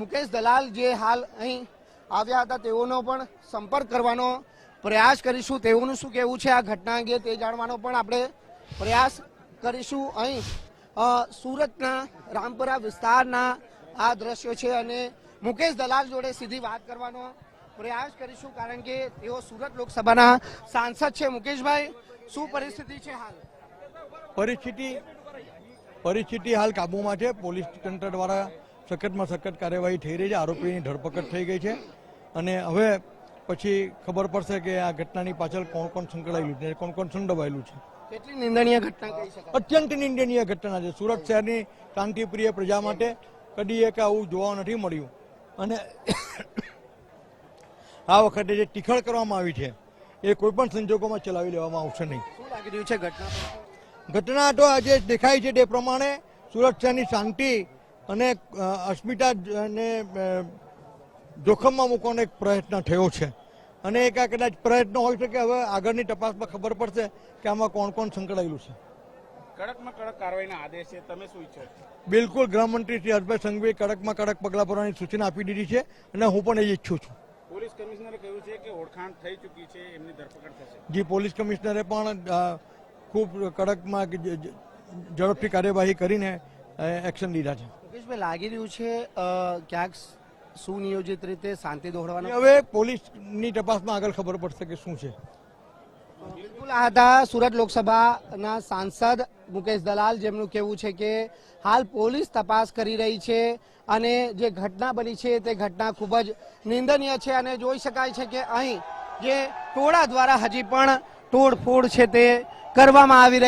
મુકેશ દલાલ જે હાલ અહીં આવ્યા હતા, તેઓનો પણ સંપર્ક કરવાનો પ્રયાસ કરીશું. તેઓનું શું કહેવું છે આ ઘટના અંગે તે જાણવાનો પણ આપણે પ્રયાસ કરીશું. અહીં સુરતના, રામપુરા વિસ્તારના આ દ્રશ્યો છે અને મુકેશ દલાલ જોડે સીધી વાત કરવાનો પ્રયાસ કરીશું, કારણ કે તેઓ સુરત લોકસભાના સાંસદ છે. મુકેશભાઈ, શું પરિસ્થિતિ છે હાલ? પરિસ્થિતિ પરિસ્થિતિ હાલ કાબૂમાં છે. પોલીસ તંત્ર દ્વારા સખતમાં સખત કાર્યવાહી થઈ રહી છે. આરોપીની ધરપકડ થઈ ગઈ છે. અને હવે પછી ખબર પડશે કે આ ઘટનાની પાછળ કોણ કોણ સંકળાયેલું છે કોણ કોણ સંડોવાયેલું છે. કેટલી નિંદનીય ઘટના કહી શકાય? અત્યંત નિંદનીય ઘટના છે. સુરત શહેરની શાંતિપ્રિય પ્રજા માટે કદી એક આવું જોવા નથી મળ્યું. અને આ વખતે જે ટીખળ કરવામાં આવી છે એ કોઈ પણ સંજોગોમાં ચલાવી લેવામાં આવશે નહીં. શું લાગી રહ્યું છે ઘટના ઘટના તો આજે દેખાય છે તે પ્રમાણે સુરત શહેરની શાંતિ અને અસ્મિતાને જોખમમાં મૂકવાનો એક પ્રયત્ન થયો છે. અને એક આ કદાચ પ્રયત્ન હોઈ શકે હવે આગળની તપાસમાં ખબર પડશે કે આમાં કોણ કોણ સંકળાયેલું છે. કડકમાં કડક કાર્યવાહીના આદેશ છે તમે શું ઈચ્છો છો? બિલકુલ ગૃહમંત્રી શ્રી હર્ષભાઈ સંઘવીએ કડકમાં કડક પગલાં ભરવાની સૂચના આપી દીધી છે અને હું પણ એ ઈચ્છું છું. પોલીસ કમિશનરે કહ્યું છે કે ઓળખાણ થઈ ચૂકી છે એમની ધરપકડ થશે. જે પોલીસ કમિશનરે પણ ખૂબ કડકમાં ઝડપથી કાર્યવાહી કરીને એક્શન લીધા છે. મુકેશભાઈ લાગી રહ્યું છે ક્યાંક સુનિયોજિત રીતે શાંતિ દોહડવાનો હવે પોલીસની તપાસમાં આગળ ખબર પડશે કે શું છે. બિલકુલ આ હતા સુરત લોકસભાના સાંસદ મુકેશ દલાલ જેમનું કહેવું છે કે હાલ પોલીસ તપાસ કરી રહી છે અને જે ઘટના બની છે તે ઘટના ખૂબ જ નિંદનીય છે અને જોઈ શકાય છે કે અહીં જે ટોળા દ્વારા હજી પણ તોડફોડ છે તે કરવામાં આવી રહી